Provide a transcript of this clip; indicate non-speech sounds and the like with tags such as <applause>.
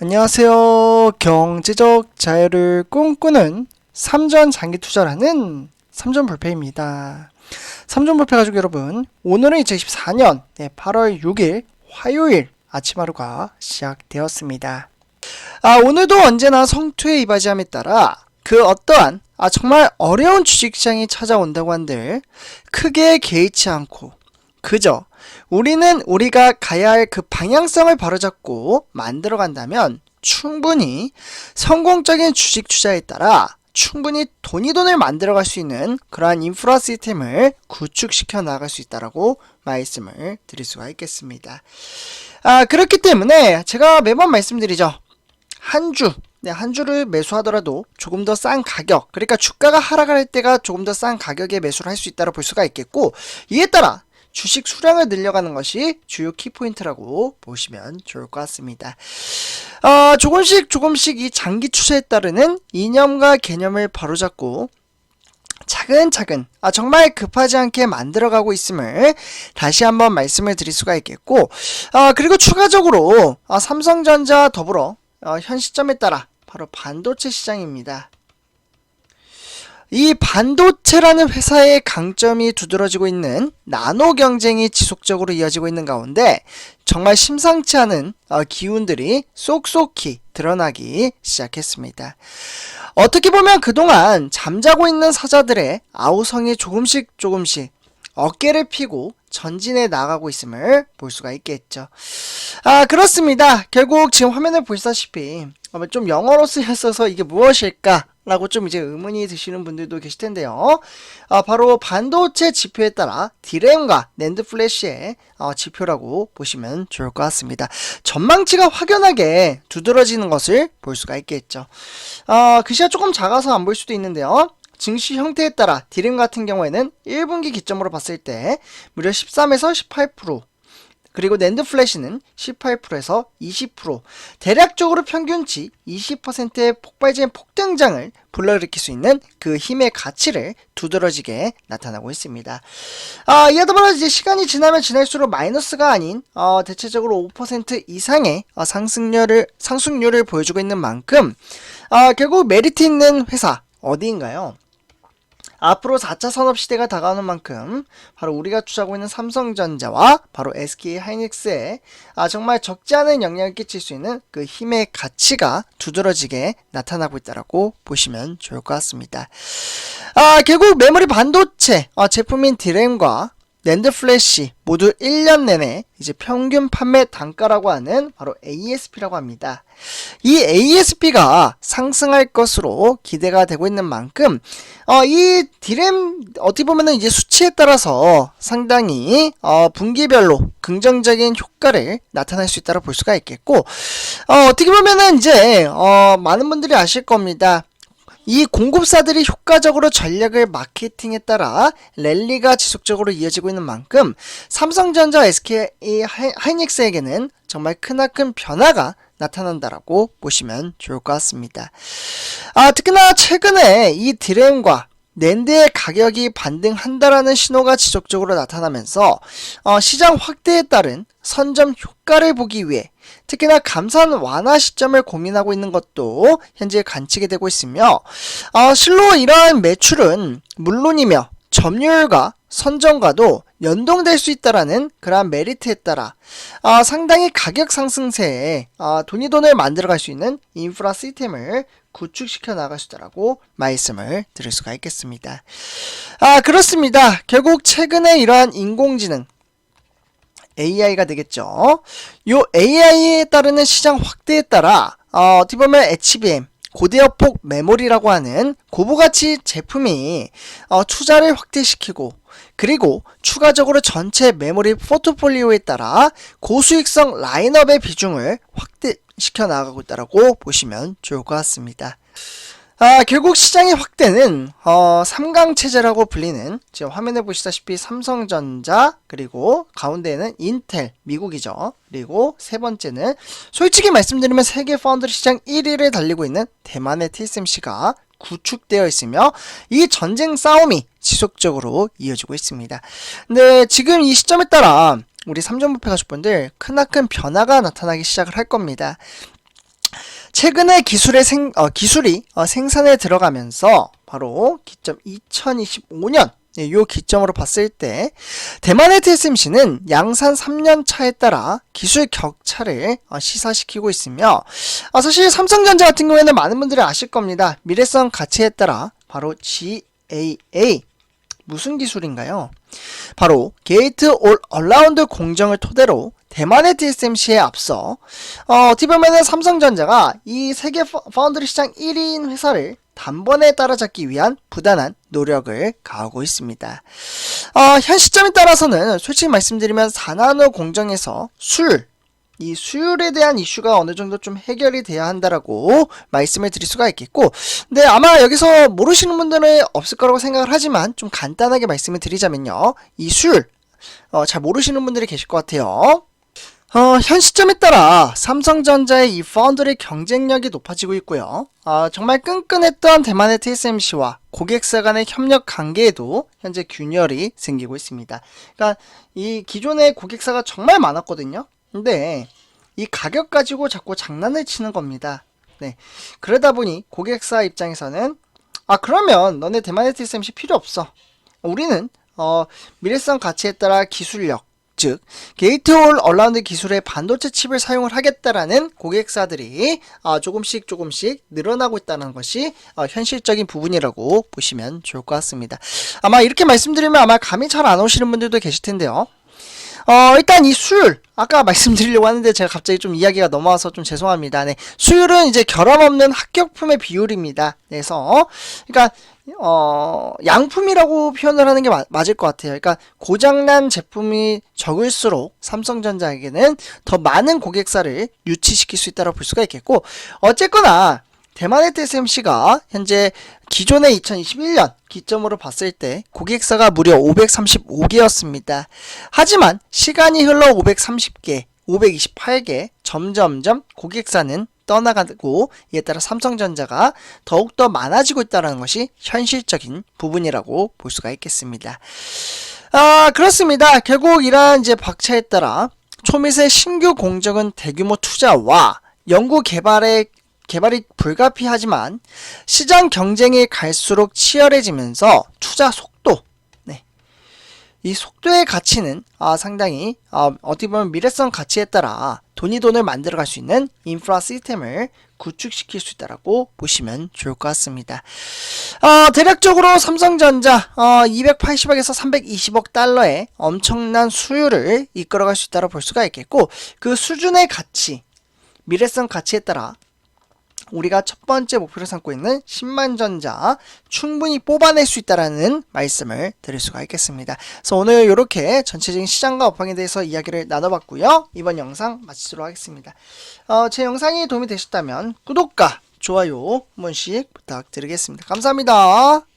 안녕하세요. 경제적 자유를 꿈꾸는 삼전 장기 투자라는 삼전 불패입니다. 삼전 불패 가족 여러분, 오늘은 2024년 8월 6일 화요일 아침 하루가 시작되었습니다. 아, 오늘도 언제나 성투에 이바지함에 따라 그 어떠한 아, 정말 어려운 주식시장이 찾아온다고 한들 크게 개의치 않고 그저 우리는 우리가 가야 할 그 방향성을 바로잡고 만들어 간다면 충분히 성공적인 주식 투자에 따라 충분히 돈이 돈을 만들어 갈 수 있는 그러한 인프라 시스템을 구축시켜 나갈 수 있다라고 말씀을 드릴 수가 있겠습니다. 아, 그렇기 때문에 제가 매번 말씀드리죠. 한 주, 네, 한 주를 매수하더라도 조금 더 싼 가격, 그러니까 주가가 하락할 때가 조금 더 싼 가격에 매수를 할 수 있다고 볼 수가 있겠고, 이에 따라 주식 수량을 늘려가는 것이 주요 키포인트라고 보시면 좋을 것 같습니다. 어, 조금씩 조금씩 이 장기 추세에 따르는 이념과 개념을 바로잡고 차근차근 아 정말 급하지 않게 만들어가고 있음을 다시 한번 말씀을 드릴 수가 있겠고 아 그리고 추가적으로 아, 삼성전자 더불어 어, 현 시점에 따라 바로 반도체 시장입니다. 이 반도체라는 회사의 강점이 두드러지고 있는 나노 경쟁이 지속적으로 이어지고 있는 가운데 정말 심상치 않은 어, 기운들이 쏙쏙히 드러나기 시작했습니다. 어떻게 보면 그동안 잠자고 있는 사자들의 아우성이 조금씩 조금씩 어깨를 피고 전진해 나가고 있음을 볼 수가 있겠죠. 아, 그렇습니다. 결국 지금 화면을 보시다시피 어, 좀 영어로 쓰였어서 이게 무엇일까? 라고 좀 이제 의문이 드시는 분들도 계실 텐데요. 아, 바로 반도체 지표에 따라 디램과 낸드 플래시의 어, 지표라고 보시면 좋을 것 같습니다. 전망치가 확연하게 두드러지는 것을 볼 수가 있겠죠. 어, 글씨가 조금 작아서 안 보일 수도 있는데요. 증시 형태에 따라 디램 같은 경우에는 1분기 기점으로 봤을 때 무려 13에서 18% 그리고 낸드 플래시는 18%에서 20% 대략적으로 평균치 20%의 폭발적인 폭등장을 불러일으킬 수 있는 그 힘의 가치를 두드러지게 나타나고 있습니다. 아, 이에 더불어 이제 시간이 지나면 지날수록 마이너스가 아닌 어, 대체적으로 5% 이상의 어, 상승률을 상승률을 보여주고 있는 만큼 아, 결국 메리트 있는 회사 어디인가요? 앞으로 4차 산업시대가 다가오는 만큼 바로 우리가 투자하고 있는 삼성전자와 바로 SK 하이닉스에 아, 정말 적지 않은 영향을 끼칠 수 있는 그 힘의 가치가 두드러지게 나타나고 있다고 보시면 좋을 것 같습니다. 아, 결국 메모리 반도체 아, 제품인 디램과 랜드 플래시 모두 1년 내내 이제 평균 판매 단가라고 하는 바로 ASP라고 합니다. 이 ASP가 상승할 것으로 기대가 되고 있는 만큼 어, 이 디램 어떻게 보면은 이제 수치에 따라서 상당히 어, 분기별로 긍정적인 효과를 나타낼 수 있다고 볼 수가 있겠고 어, 어떻게 보면은 이제 어, 많은 분들이 아실 겁니다. 이 공급사들이 효과적으로 전략을 마케팅에 따라 랠리가 지속적으로 이어지고 있는 만큼 삼성전자, SK 하이닉스에게는 정말 크나큰 변화가 나타난다라고 보시면 좋을 것 같습니다. 아, 특히나 최근에 이 디램과 낸드의 가격이 반등한다라는 신호가 지속적으로 나타나면서 어, 시장 확대에 따른 선점 효과를 보기 위해 특히나 감산 완화 시점을 고민하고 있는 것도 현재 관측이 되고 있으며 어, 실로 이러한 매출은 물론이며 점유율과 선정과도 연동될 수 있다라는 그러한 메리트에 따라 어, 상당히 가격 상승세에 어, 돈이 돈을 만들어갈 수 있는 인프라 시스템을 구축시켜 나갈 수 있다라고 말씀을 드릴 수가 있겠습니다. 아 그렇습니다. 결국 최근에 이러한 인공지능 AI가 되겠죠. 요 AI에 따르는 시장 확대에 따라 어, 어떻게 보면 HBM 고대역폭 메모리라고 하는 고부가치 제품이 어, 투자를 확대시키고 그리고 추가적으로 전체 메모리 포트폴리오에 따라 고수익성 라인업의 비중을 확대시켜 나가고 있다고 보시면 좋을 것 같습니다. 아, 결국 시장의 확대는 어, 3강 체제라고 불리는 지금 화면에 보시다시피 삼성전자 그리고 가운데에는 인텔 미국이죠. 그리고 세 번째는 솔직히 말씀드리면 세계 파운드리 시장 1위를 달리고 있는 대만의 TSMC가 구축되어 있으며 이 전쟁 싸움이 지속적으로 이어지고 있습니다. 근데 지금 이 시점에 따라 우리 삼전부패 가족분들 크나큰 변화가 나타나기 시작을 할 겁니다. 최근에 기술의 생, 어, 기술이 어, 생산에 들어가면서 바로 기점 2025년 이 기점으로 봤을 때 대만의 TSMC는 양산 3년 차에 따라 기술 격차를 어, 시사시키고 있으며 아, 사실 삼성전자 같은 경우에는 많은 분들이 아실 겁니다. 미래성 가치에 따라 바로 GAA 무슨 기술인가요? 바로 게이트 올 얼라운드 공정을 토대로 대만의 TSMC에 앞서 어, 어떻게 보면은 삼성전자가 이 세계 파- 파운드리 시장 1위인 회사를 단번에 따라잡기 위한 부단한 노력을 가하고 있습니다. 어, 현 시점에 따라서는 솔직히 말씀드리면 4나노 공정에서 술, 이 수율에 대한 이슈가 어느 정도 좀 해결이 돼야 한다라고 말씀을 드릴 수가 있겠고, 근데 아마 여기서 모르시는 분들은 없을 거라고 생각을 하지만 좀 간단하게 말씀을 드리자면요. 이 수율, 어, 잘 모르시는 분들이 계실 것 같아요. 어, 현 시점에 따라 삼성전자의 이 파운드리 경쟁력이 높아지고 있고요. 어, 정말 끈끈했던 대만의 TSMC와 고객사 간의 협력 관계에도 현재 균열이 생기고 있습니다. 그러니까 이 기존의 고객사가 정말 많았거든요. 근데 이 가격 가지고 자꾸 장난을 치는 겁니다. 네. 그러다 보니 고객사 입장에서는 아 그러면 너네 대만의 TSMC 필요 없어. 우리는 어 미래성 가치에 따라 기술력 즉 게이트홀 얼라운드 기술의 반도체 칩을 사용을 하겠다라는 고객사들이 아, 조금씩 조금씩 늘어나고 있다는 것이 어, 현실적인 부분이라고 보시면 좋을 것 같습니다. 아마 이렇게 말씀드리면 아마 감이 잘 안 오시는 분들도 계실 텐데요. 어, 일단 이 수율, 아까 <laughs> 말씀드리려고 하는데 제가 갑자기 좀 이야기가 넘어와서 좀 죄송합니다. 네. 수율은 이제 결함 없는 합격품의 비율입니다. 그래서, 그러니까, 어, 양품이라고 표현을 하는 게 마- 맞을 것 같아요. 그러니까 고장난 제품이 적을수록 삼성전자에게는 더 많은 고객사를 유치시킬 수 있다고 볼 수가 있겠고, 어쨌거나, 대만의 TSMC가 현재 기존의 2021년 기점으로 봤을 때 고객사가 무려 535개였습니다. 하지만 시간이 흘러 530개, 528개 점점점 고객사는 떠나가고 이에 따라 삼성전자가 더욱더 많아지고 있다는 것이 현실적인 부분이라고 볼 수가 있겠습니다. 아, 그렇습니다. 결국 이러한 이제 박차에 따라 초미세 신규 공정은 대규모 투자와 연구 개발에 개발이 불가피하지만 시장 경쟁이 갈수록 치열해지면서 투자 속도, 네. 이 속도의 가치는 아, 상당히 아, 어떻게 보면 미래성 가치에 따라 돈이 돈을 만들어갈 수 있는 인프라 시스템을 구축시킬 수 있다라고 보시면 좋을 것 같습니다. 어, 대략적으로 삼성전자 어, 280억에서 320억 달러의 엄청난 수율을 이끌어갈 수 있다고 볼 수가 있겠고 그 수준의 가치, 미래성 가치에 따라 우리가 첫 번째 목표로 삼고 있는 10만 전자 충분히 뽑아낼 수 있다라는 말씀을 드릴 수가 있겠습니다. 그래서 오늘 이렇게 전체적인 시장과 업황에 대해서 이야기를 나눠봤고요. 이번 영상 마치도록 하겠습니다. 어, 제 영상이 도움이 되셨다면 구독과 좋아요 한 번씩 부탁드리겠습니다. 감사합니다.